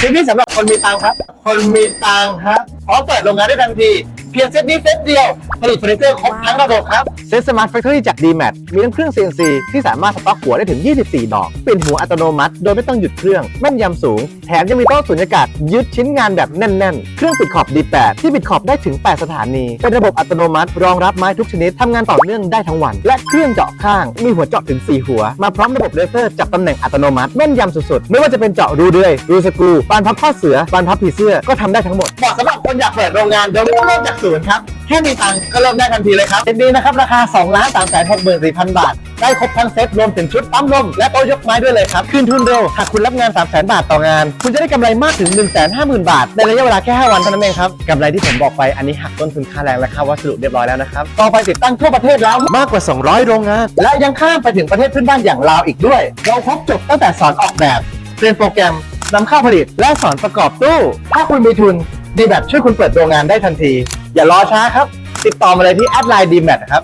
คลิปนี้สำหรับคนมีตังค์ครับ คนมีตังค์ครับพร้อมเปิดโรงงานได้ทันที เพียงเซตนี้เซตเดียว ผลิตเฟอร์นิเจอร์ครบทั้งระบบครับ เซตสมาร์ทแฟคทอรี่จาก DMAT มีทั้งเครื่อง CNC ที่สามารถสต็อกหัวได้ถึง 24 ดอก เป็นหัวอัตโนมัติ โดยไม่ต้องหยุดเครื่องแม่นยำสูง แถมยังมีโต๊ะสุญญากาศยึดชิ้นงานแบบแน่น ๆ เครื่องปิดขอบ D8 ที่ปิดขอบได้ถึง 8 สถานี เป็นระบบอัตโนมัติ รองรับไม้ทุกชนิดทำงานต่อเนื่องได้ทั้งวัน และเครื่องเจาะข้าง มีหัวเจาะถึง 4 หัว มาพร้อมระบบเลเซอร์จับตำแหน่งอัตโนมัติแม่นยำสุดๆไม่ว่าจะเป็นเจาะรูเดือยรูสกรูบานพับข้อเสือบานพับผีเสื้อก็ทำได้ทั้งหมด เหมาะสำหรับคนอยากเปิดโรงงานโดยไม่ต้องเริ่มจากศูนย์ครับแค่มีตังค์ก็เริ่มได้ทันทีเลยครับเซตนี้นะครับราคา2ล้าน3แสน6หมื่นสี่พันบาท ได้ครบทั้งเซตรวมถึงชุดปั๊มลมและโต๊ะยกไม้ด้วยเลยครับคืนทุนเร็วหากคุณรับงาน 3 0 0 0 0 0บาทต่องาน คุณจะได้กำไรมากถึง 1 5 0 0 0 0 บาท ในระยะเวลาแค่ 5 วันเท่านั้นเองครับกำไรที่ผมบอกไปอันนี้หักต้นทุนค่าแรงและค่าวัสดุเรียบร้อยแล้วนะครับต่อไปติดตั้งทั่วประเทศแล้วมากกว่า 200 โรงงาน และยังข้ามไปถึงประเทศเพื่อนบ้านอย่างลาวอีกด้วย เราครบจบตั้งแต่สอนออกแบบเรียนโปรแกรมนำเข้าผลิตและสอนประกอบตู้ ถ้าคุณมีทุนดีแบบช่วยคุณเปิดโรงงานได้ทันที อย่ารอช้าครับ ติดต่อมาเลยที่แอดไลน์ดีแมทครับ